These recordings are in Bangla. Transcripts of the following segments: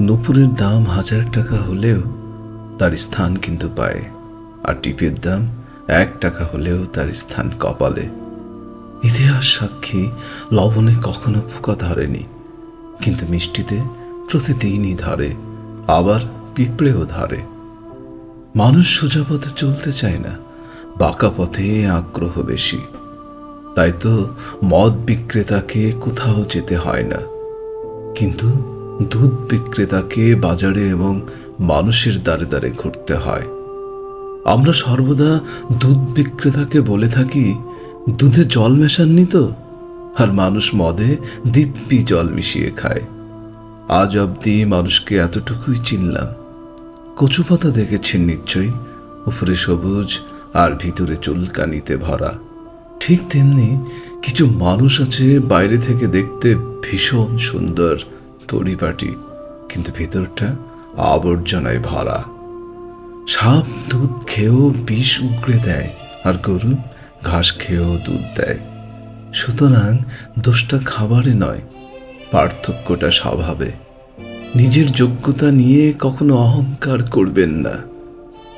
নুপুরের দাম হাজার টাকা হলেও তার স্থান কিন্তু পায়, আর টিপের দাম এক টাকা হলেও তার স্থান কপালে। ইতিহাস সাক্ষী, লবণে কখনো পোকা ধরেনি, কিন্তু মিষ্টিতে প্রতিদিনই ধরে, আবার পিঁপড়েও ধরে। মানুষ সোজা পথে চলতে চায় না, বাঁকা পথে আগ্রহ বেশি। তাই তো মদ বিক্রেতাকে কোথাও যেতে হয় না। কিন্তু দুধ বিক্রেতাকে বাজারে এবং মানুষের দ্বারে দ্বারে ঘুরতে হয়। আমরা সর্বদা দুধ বিক্রেতাকে বলে থাকি, দুধে জল মেশাননি তো? আর মানুষ মদে দিব্যি জল মিশিয়ে খায়। আজ অবধি মানুষকে এতটুকুই চিনলাম। কচু পাতা দেখেছেন নিশ্চয়ই, উপরে সবুজ আর ভিতরে চুলকানিতে ভরা। ঠিক তেমনি কিছু মানুষ আছে বাইরে থেকে দেখতে ভীষণ সুন্দর। তড়িপাটি কিন্তু ভিতরটা আবর্জনায় ভরা। সাপ দুধ খেয়েও বিষ উগড়ে দেয়, আর গরু ঘাস খেয়েও দুধ দেয়। সুতরাং দোষটা খাবারে নয়, পার্থক্যটা স্বভাবে। নিজের যোগ্যতা নিয়ে কখনো অহংকার করবেন না।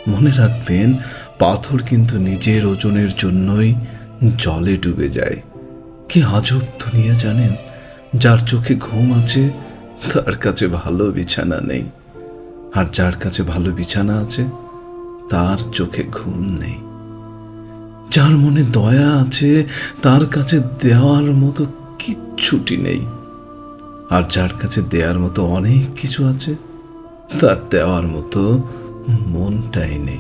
মনে রাখবেন, পাথর কিন্তু নিজের ওজনের জন্যই জলে ডুবে যায়। কি আজব দুনিয়া জানেন, যার চোখে ঘুম আছে তার কাছে ভালো বিছানা নেই। আর যার কাছে ভালো বিছানা আছে, তার চোখে ঘুম নেই। যার মনে দয়া আছে, তার কাছে দেওয়ার মতো কিচ্ছুটি নেই। আর যার কাছে দেওয়ার মতো অনেক কিছু আছে, তার দেওয়ার মতো মনটাই নেই।